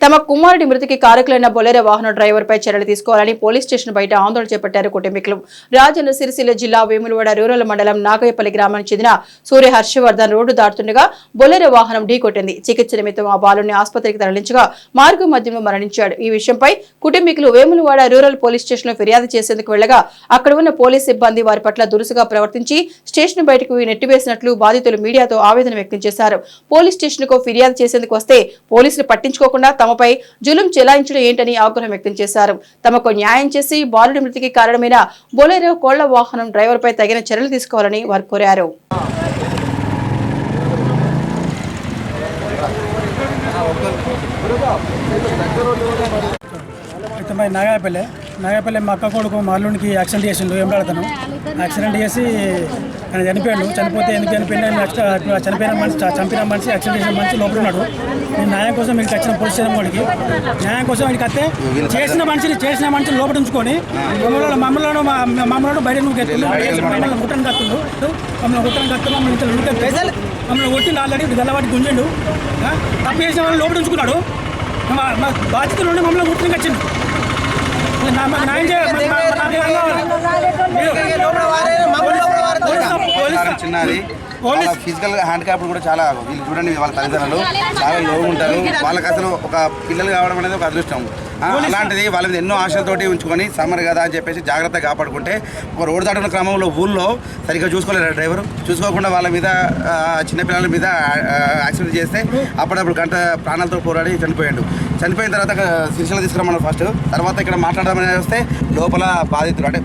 తమ కుమారుడి మృతికి కారకులైన బొలెరో వాహన డ్రైవర్ పై చర్యలు తీసుకోవాలని పోలీస్ స్టేషన్ బయట ఆందోళన చేపట్టారు కుటుంబీకులు. రాజన్న సిరిసిల్ల జిల్లా వేములవాడ రూరల్ మండలం నాగయ్యపల్లి గ్రామానికి చెందిన సూర్య హర్షవర్ధన్ రోడ్డు దాటుతుండగా బొలెరో వాహనం ఢీకొట్టింది చికిత్స నిమిత్తం ఆ బాలుని ఆసుపత్రికి తరలించగా మార్గం మధ్యంలో మరణించాడు. ఈ విషయంపై కుటుంబీకులు వేములవాడ రూరల్ పోలీస్ స్టేషన్లో ఫిర్యాదు చేసేందుకు వెళ్ళగా అక్కడ ఉన్న పోలీస్ సిబ్బంది వారి పట్ల దురుసుగా ప్రవర్తించి స్టేషన్ బయటకు నెట్టివేసినట్లు బాధితులు మీడియాతో ఆవేదన వ్యక్తం చేశారు. పోలీస్ స్టేషన్కు ఫిర్యాదు చేసేందుకు వస్తే పోలీసులు పట్టించుకోకుండా తమపై జులుం చెలాయించడం ఏంటని ఆగ్రహం వ్యక్తం చేశారు. తమకు న్యాయం చేసి బాలుడి మృతికి కారణమైన బొలేరో కోళ్ళ వాహనం డ్రైవర్ పై తగిన చర్యలు తీసుకోవాలని వారు కోరారు. అయితే మరి నాగపల్లి మా అక్క కొడుకు మా అల్లునికి యాక్సిడెంట్ చేసిండు ఎంబడతను యాక్సిడెంట్ చేసి ఆయన చనిపోయాడు. చనిపోతే ఎందుకు చనిపోయినా నెక్స్ట్ చనిపోయిన మనిషి చంపిన మనిషి యాక్సిడెంట్ చేసిన మనిషి లోపల ఉన్నాడు. నేను న్యాయం కోసం వీళ్ళకి వచ్చిన పోలీస్ స్టేషన్ వాడికి న్యాయం కోసం వీడికి వస్తే చేసిన మనిషిని చేసిన మనిషిని లోపల ఉంచుకొని మమ్మల్ని మమ్మల్ని మా- మమ్మల్ని బయట నువ్వు ఎత్తుండు మమ్మల్ని గుట్టని కత్తుండు మమ్మల్ని గుట్టని కత్తు మమ్మల్ని ఇంత ఉడికెత్తే మమ్మల్ని కొట్టిండు ఆల్రెడీ గల్లవాటి గుంజిండు. తప్పు చేసిన వాళ్ళు లోపల ఉంచుకున్నాడు. మా మా బాధ్యతలు ఉండి మమ్మల్ని గుట్టని కచ్చిండు చిన్నది వాళ్ళ ఫిజికల్ హ్యాండిక్యాప్ కూడా చాలా వీళ్ళు చూడండి వాళ్ళ తల్లిదండ్రులు. చాలా లో ఉంటారు. వాళ్ళకి అసలు ఒక పిల్లలు కావడం అనేది ఒక అదృష్టం. అలాంటిది వాళ్ళ మీద ఎన్నో ఆశలతోటి ఉంచుకొని సమ్మర్ కదా అని చెప్పేసి జాగ్రత్తగా కాపాడుకుంటే ఒక రోడ్డు దాటున్న క్రమంలో ఊళ్ళో సరిగ్గా చూసుకోలేరు డ్రైవర్? చూసుకోకుండా వాళ్ళ మీద చిన్నపిల్లల మీద యాక్సిడెంట్ చేస్తే అప్పుడప్పుడు గంట ప్రాణాలతో పోరాడి చనిపోయాడు. చనిపోయిన తర్వాత శిక్షణ తీసుకురమ్మన్నారు ఫస్ట్ తర్వాత ఇక్కడ మాట్లాడమని వస్తే లోపల బాధితులు అంటే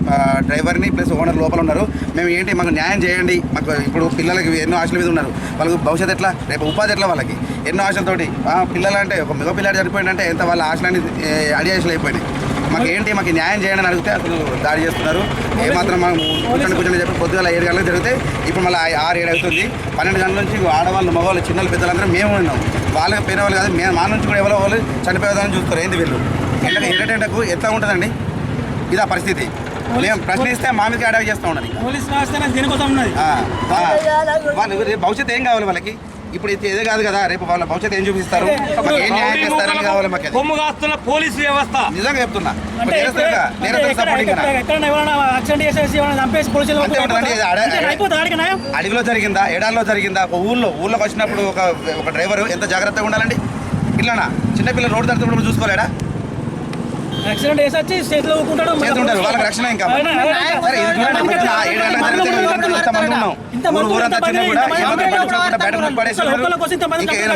డ్రైవర్ని ప్లస్ ఓనర్ లోపల ఉన్నారు. మేము ఏంటి మాకు న్యాయం చేయండి. మాకు ఇప్పుడు పిల్లలకి ఎన్నో ఆశల మీద ఉన్నారు. వాళ్ళకి భవిష్యత్తు ఎట్లా? రేపు ఉపాధి ఎట్లా వాళ్ళకి? ఎన్నో ఆశలతోటి పిల్లలు అంటే ఒక మగ పిల్లాడు చనిపోయిందంటే ఎంత వాళ్ళ ఆశలన్నీ అడియాశలు అయిపోయినాయి మాకు ఏంటి మాకు న్యాయం చేయండి అని అడిగితే అసలు దాడి చేస్తున్నారు. ఏమాత్రం మనం కూర్చొని కూర్చొని చెప్పి పొద్దుగల ఏడు గంటలకు జరిగితే ఇప్పుడు మళ్ళీ ఆరు ఏడు అవుతుంది. పన్నెండు గంటల నుంచి ఆడవాళ్ళు మగవాళ్ళు చిన్నలు పెద్దలందరూ మేము ఉన్నాం. వాళ్ళకి పోయిన వాళ్ళు కాదు మేము మా నుంచి కూడా ఎవరో వాళ్ళు చనిపోయేదాన్ని చూస్తారు ఏంది వీళ్ళు? ఎండ ఎట్లా ఉంటుందండి? ఇది ఆ పరిస్థితి. మేము ప్రశ్నిస్తే మా మీద అడవి చేస్తూ ఉన్నది. రేపు భవిష్యత్తు ఏం కావాలి వాళ్ళకి? ఇప్పుడు ఇది ఇదే కాదు కదా రేపు వాళ్ళ భవిష్యత్తు ఏం చూపిస్తారు? ఏం న్యాయం చేస్తారని కావాలి మాకు. కొమ్ము కాస్తున్న పోలీస్ వ్యవస్థ. నిజంగా చెప్తున్నా. అడవిలో జరిగిందా ఎడాల్లో జరిగిందా ఒక ఊళ్ళో ఊళ్ళోకి వచ్చినప్పుడు ఒక ఒక డ్రైవర్ ఎంత జాగ్రత్తగా ఉండాలండి? ఇట్లానా చిన్నపిల్లలు రోడ్డు తడుతున్నప్పుడు చూసుకోలేడా? యాక్సిడెంట్ చేసి వచ్చి చేతిలో ఊరుకుంటాడు చేస్తుంటారు వాళ్ళకి రక్షణ ఇంకా. సరే ఇది చూడండి ఏడు జరిగితే ఇంతమంది ఉన్నాం. ఊరు ఊరంతా కూడా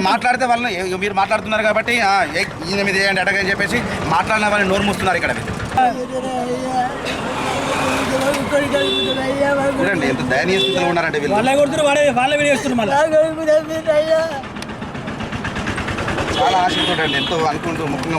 మాట్లాడితే వాళ్ళని మీరు మాట్లాడుతున్నారు కాబట్టి ఈయన మీద ఏంటి అడగ అని చెప్పేసి మాట్లాడిన వాళ్ళని నోరు మూస్తున్నారు ఇక్కడ చూడండి ఎంత దయనీయ స్థితిలో ఉన్నారంటే వీళ్ళు. వాళ్ళే కొడుతున్నారు వాళ్ళే వాళ్ళే వీడియో చేస్తున్నారు మళ్ళీ. చాలా ఆశ చూడండి ఎంతో అనుకుంటూ ముఖ్యంగా